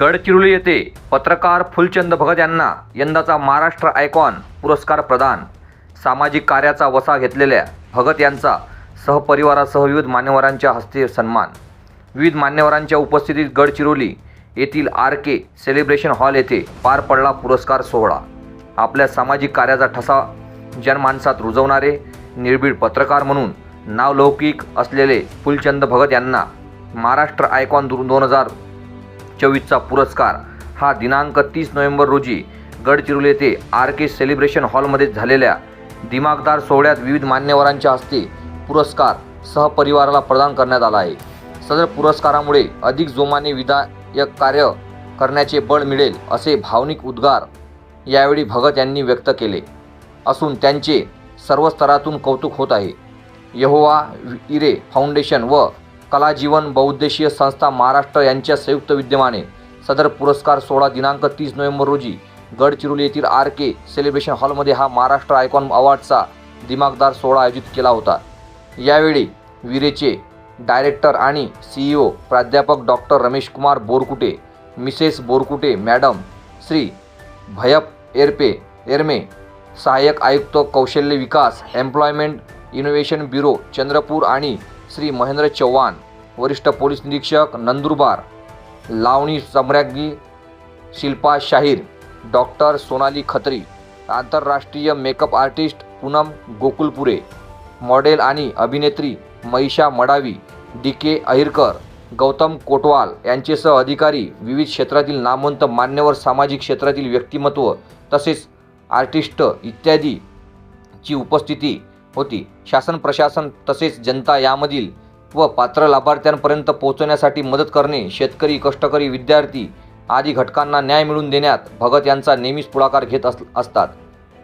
गडचिरोली येथे पत्रकार फुलचंद भगत यांना यंदाचा महाराष्ट्र आयकॉन पुरस्कार प्रदान. सामाजिक कार्याचा वसा घेतलेल्या भगत यांचा सहपरिवारासह विविध मान्यवरांच्या हस्ते सन्मान. विविध मान्यवरांच्या उपस्थितीत गडचिरोली येथील आर के सेलिब्रेशन हॉल येथे पार पडला पुरस्कार सोहळा. आपल्या सामाजिक कार्याचा ठसा जनमानसात रुजवणारे निर्भीड पत्रकार म्हणून नावलौकिक असलेले फुलचंद भगत यांना महाराष्ट्र आयकॉन दोन हजार चोवीसचा पुरस्कार. हा दिनांक तीस नोव्हेंबर रोजी गडचिरोली येथे आर के सेलिब्रेशन हॉलमध्ये झालेल्या दिमागदार सोहळ्यात विविध मान्यवरांच्या हस्ते पुरस्कार सहपरिवाराला प्रदान करण्यात आला आहे. सदर पुरस्कारामुळे अधिक जोमाने विधायक कार्य करण्याचे बळ मिळेल असे भावनिक उद्गार यावेळी भगत यांनी व्यक्त केले. असून त्यांचे सर्व स्तरातून कौतुक होत आहे. यहोवा इरे फाउंडेशन व कलाजीवन बहुउद्देशीय संस्था महाराष्ट्र यांच्या संयुक्त विद्यमाने सदर पुरस्कार सोहळा दिनांक तीस नोव्हेंबर रोजी गडचिरोली येथील आर के सेलिब्रेशन हॉलमध्ये हा महाराष्ट्र आयकॉन अवॉर्डचा दिमागदार सोहळा आयोजित केला होता. यावेळी विरेचे डायरेक्टर आणि सीईओ प्राध्यापक doctor Ramesh Kumar Borkute Mrs Borkute madam Shri भयप एरपे एरमे सहाय्यक आयुक्त कौशल्य विकास एम्प्लॉयमेंट इनोव्हेशन ब्युरो चंद्रपूर आणि श्री महेंद्र चव्हाण वरिष्ठ पोलीस निरीक्षक नंदुरबार लावणी सम्राज्ञी शिल्पा शाहीर डॉक्टर सोनाली खत्री आंतरराष्ट्रीय makeup artist Poonam Gokulpure model आणि अभिनेत्री महिषा मडावी डी के अहिरकर गौतम कोटवाल यांचेसह अधिकारी विविध क्षेत्रातील नामवंत मान्यवर सामाजिक क्षेत्रातील व्यक्तिमत्व तसेच आर्टिस्ट इत्यादी ची उपस्थिती होती. शासन प्रशासन तसेच जनता यामधील व पात्र लाभार्थ्यांपर्यंत पोहोचवण्यासाठी मदत करणे शेतकरी कष्टकरी विद्यार्थी आदी घटकांना न्याय मिळवून देण्यात भगत यांचा नेहमीच पुढाकार घेत अस असतात.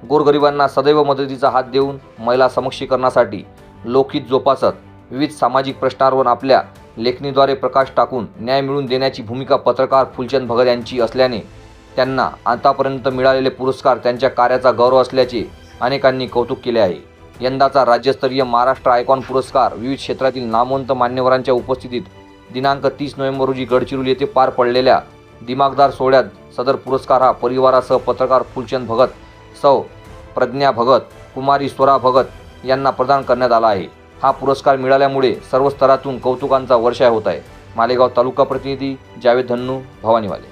गोरगरिबांना सदैव मदतीचा हात देऊन महिला सक्षमीकरणासाठी लोकहित जोपासत विविध सामाजिक प्रश्नांवर आपल्या लेखणीद्वारे प्रकाश टाकून न्याय मिळवून देण्याची भूमिका पत्रकार फुलचंद भगत यांची असल्याने त्यांना आतापर्यंत मिळालेले पुरस्कार त्यांच्या कार्याचा गौरव असल्याचे अनेकांनी कौतुक केले आहे. यंदाचा राज्यस्तरीय महाराष्ट्र आयकॉन पुरस्कार विविध क्षेत्रातील नामवंत मान्यवरांच्या उपस्थितीत दिनांक तीस नोव्हेंबर रोजी गडचिरोली येथे पार पडलेल्या दिमागदार सोहळ्यात सदर पुरस्कार हा परिवारासह पत्रकार फुलचंद भगत सौ प्रज्ञा भगत कुमारी स्वरा भगत यांना प्रदान करण्यात आला आहे. हा पुरस्कार मिळाल्यामुळे सर्व स्तरातून कौतुकांचा वर्षाय होत आहे. मालेगाव तालुका प्रतिनिधी जावेद धन्नू भवानीवाले.